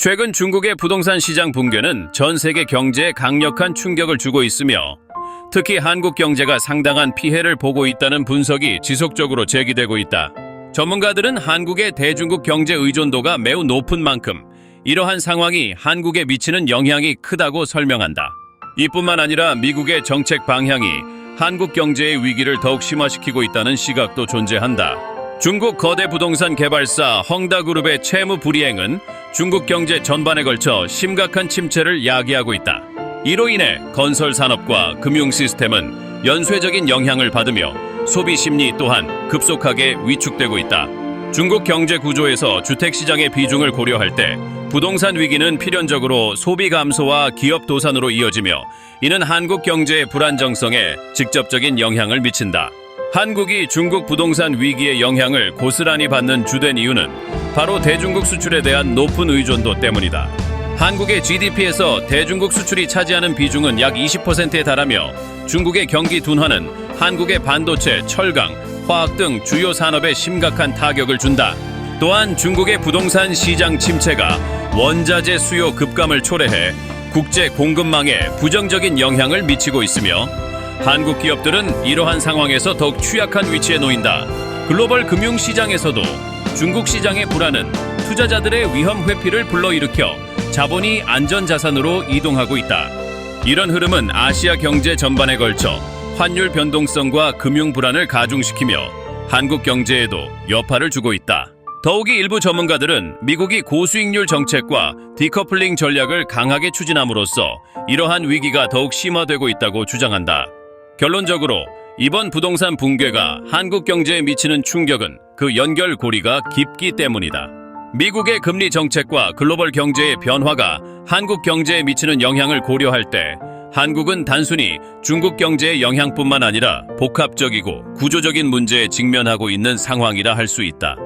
최근 중국의 부동산 시장 붕괴는 전 세계 경제에 강력한 충격을 주고 있으며 특히 한국 경제가 상당한 피해를 보고 있다는 분석이 지속적으로 제기되고 있다. 전문가들은 한국의 대중국 경제 의존도가 매우 높은 만큼 이러한 상황이 한국에 미치는 영향이 크다고 설명한다. 이뿐만 아니라 미국의 정책 방향이 한국 경제의 위기를 더욱 심화시키고 있다는 시각도 존재한다. 중국 거대 부동산 개발사 헝다그룹의 채무 불이행은 중국 경제 전반에 걸쳐 심각한 침체를 야기하고 있다. 이로 인해 건설 산업과 금융 시스템은 연쇄적인 영향을 받으며 소비 심리 또한 급속하게 위축되고 있다. 중국 경제 구조에서 주택 시장의 비중을 고려할 때 부동산 위기는 필연적으로 소비 감소와 기업 도산으로 이어지며 이는 한국 경제의 불안정성에 직접적인 영향을 미친다. 한국이 중국 부동산 위기의 영향을 고스란히 받는 주된 이유는 바로 대중국 수출에 대한 높은 의존도 때문이다. 한국의 GDP에서 대중국 수출이 차지하는 비중은 약 20%에 달하며 중국의 경기 둔화는 한국의 반도체, 철강, 화학 등 주요 산업에 심각한 타격을 준다. 또한 중국의 부동산 시장 침체가 원자재 수요 급감을 초래해 국제 공급망에 부정적인 영향을 미치고 있으며 한국 기업들은 이러한 상황에서 더욱 취약한 위치에 놓인다. 글로벌 금융 시장에서도 중국 시장의 불안은 투자자들의 위험 회피를 불러일으켜 자본이 안전 자산으로 이동하고 있다. 이런 흐름은 아시아 경제 전반에 걸쳐 환율 변동성과 금융 불안을 가중시키며 한국 경제에도 여파를 주고 있다. 더욱이 일부 전문가들은 미국이 고수익률 정책과 디커플링 전략을 강하게 추진함으로써 이러한 위기가 더욱 심화되고 있다고 주장한다. 결론적으로 이번 부동산 붕괴가 한국 경제에 미치는 충격은 그 연결고리가 깊기 때문이다. 미국의 금리 정책과 글로벌 경제의 변화가 한국 경제에 미치는 영향을 고려할 때 한국은 단순히 중국 경제의 영향뿐만 아니라 복합적이고 구조적인 문제에 직면하고 있는 상황이라 할 수 있다.